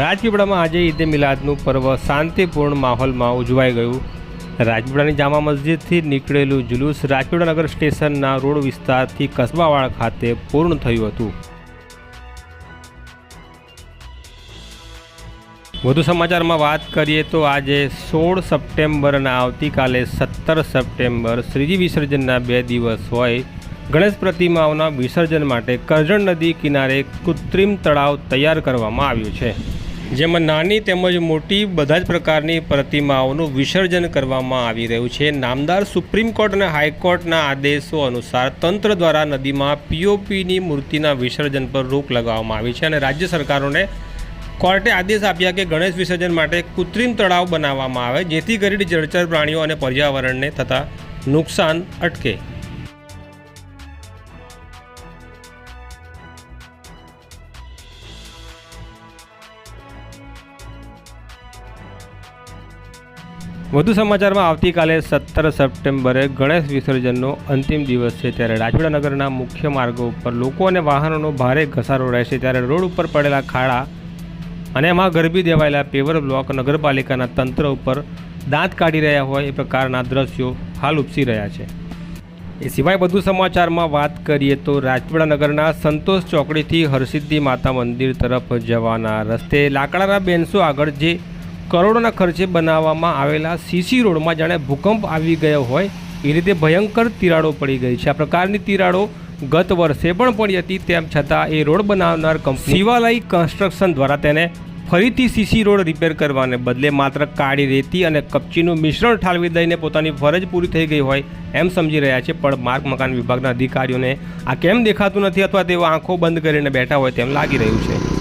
રાજપીપળામાં આજે ઈદે મિલાદનું પર્વ શાંતિપૂર્ણ માહોલમાં ઉજવાઈ ગયું. રાજપીપળાની જામા મસ્જિદથી નીકળેલું જુલુસ રાજપીપળા નગર સ્ટેશનના રોડ વિસ્તારથી કસબાવાડ ખાતે પૂર્ણ થયું હતું. વધુ સમાચારમાં વાત કરીએ તો આજે સોળ સપ્ટેમ્બરના આવતીકાલે સત્તર સપ્ટેમ્બર શ્રીજી વિસર્જનના બે દિવસ હોય. ગણેશ પ્રતિમાઓના વિસર્જન માટે કરજણ નદી કિનારે કૃત્રિમ તળાવ તૈયાર કરવામાં આવ્યું છે. જેમાં નાની તેમજ મોટી બધા જ પ્રકારની પ્રતિમાઓનું વિસર્જન કરવામાં આવી રહ્યું છે. નામદાર સુપ્રીમ કોર્ટ અને હાઈકોર્ટના આદેશો અનુસાર તંત્ર દ્વારા નદીમાં પીઓપીની મૂર્તિના વિસર્જન પર રોક લગાવવામાં આવી છે અને રાજ્ય સરકારોને કોર્ટે આદેશ આપ્યા કે ગણેશ વિસર્જન માટે કૃત્રિમ તળાવ બનાવવામાં આવે, જેથી કરીને જળચર પ્રાણીઓ અને પર્યાવરણને થતા નુકસાન અટકે. વધુ સમાચારમાં આવતીકાલે સત્તર સપ્ટેમ્બરે ગણેશ વિસર્જનનો અંતિમ દિવસ છે ત્યારે રાજપીડા નગરના મુખ્ય માર્ગો ઉપર લોકો અને વાહનોનો ભારે ઘસારો રહેશે ત્યારે રોડ ઉપર પડેલા ખાડા અને એમાં ગરબી દેવાયેલા પેવર બ્લોક નગરપાલિકાના તંત્ર ઉપર દાંત કાઢી રહ્યા હોય એ પ્રકારના દ્રશ્યો હાલ ઉપસી રહ્યા છે. એ સિવાય વધુ સમાચારમાં વાત કરીએ તો રાજપીડા નગરના સંતોષ ચોકડીથી હરસિદ્ધિ માતા મંદિર તરફ જવાના રસ્તે લાકડાના બેન્સો આગળ જે કરોડોના ખર્ચે બનાવવામાં આવેલા સીસી રોડમાં જાણે ભૂકંપ આવી ગયો હોય એ રીતે ભયંકર તિરાડો પડી ગઈ છે. આ પ્રકારની તિરાડો ગત વર્ષે પણ પડી હતી, તેમ છતાં એ રોડ બનાવનાર કંપની શિવાલય કન્સ્ટ્રક્શન દ્વારા તેને ફરીથી સીસી રોડ રિપેર કરવાને બદલે માત્ર કાળી રેતી અને કપચીનું મિશ્રણ ઠાલવી દઈને પોતાની ફરજ પૂરી થઈ ગઈ હોય એમ સમજી રહ્યા છે, પણ માર્ગ મકાન વિભાગના અધિકારીઓને આ કેમ દેખાતું નથી અથવા તેઓ આંખો બંધ કરીને બેઠા હોય તેમ લાગી રહ્યું છે.